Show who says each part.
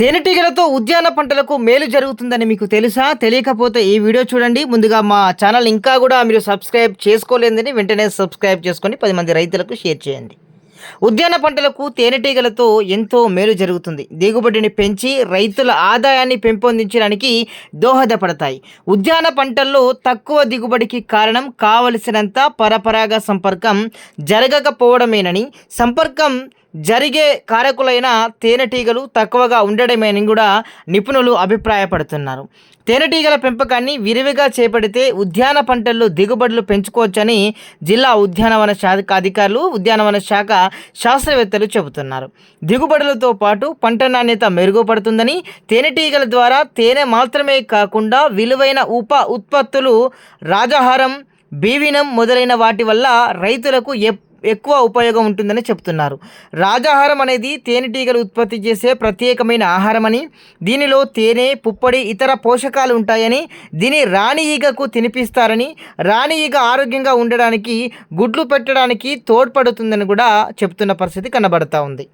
Speaker 1: తేనెటీగలతో ఉద్యాన పంటలకు మేలు జరుగుతుందని మీకు తెలుసా? తెలియకపోతే ఈ వీడియో చూడండి. ముందుగా మా ఛానల్ ఇంకా కూడా మీరు సబ్స్క్రైబ్ చేసుకోలేదని వెంటనే సబ్స్క్రైబ్ చేసుకొని పది మంది రైతులకు షేర్ చేయండి. ఉద్యాన పంటలకు తేనెటీగలతో ఎంతో మేలు జరుగుతుంది. దిగుబడిని పెంచి రైతుల ఆదాయాన్ని పెంపొందించడానికి దోహదపడతాయి. ఉద్యాన పంటల్లో తక్కువ దిగుబడికి కారణం కావలసినంత పరపరాగ సంపర్కం జరగకపోవడమేనని సంపర్కం జరిగే కారకులైన తేనెటీగలు తక్కువగా ఉండడమేని కూడా నిపుణులు అభిప్రాయపడుతున్నారు. తేనెటీగల పెంపకాన్ని విరివిగా చేపడితే ఉద్యాన పంటల్లో దిగుబడులు పెంచుకోవచ్చని జిల్లా ఉద్యానవన శాఖ అధికారులు ఉద్యానవన శాఖ శాస్త్రవేత్తలు చెబుతున్నారు. దిగుబడులతో పాటు పంట నాణ్యత మెరుగుపడుతుందని తేనెటీగల ద్వారా తేనె మాత్రమే కాకుండా విలువైన ఉప ఉత్పత్తులు రాజాహారం బీవినం మొదలైన వాటి వల్ల రైతులకు ఎప్ ఎక్కువ ఉపయోగం ఉంటుందని చెప్తున్నారు. రాజాహారం అనేది తేనెటీగలు ఉత్పత్తి చేసే ప్రత్యేకమైన ఆహారమని దీనిలో తేనె పుప్పొడి ఇతర పోషకాలు ఉంటాయని దీని రాణి ఈగకు తినిపిస్తారని రాణి ఈగ ఆరోగ్యంగా ఉండడానికి గుడ్లు పెట్టడానికి తోడ్పడుతుందని కూడా చెప్తున్న పరిస్థితి కనబడతా ఉంది.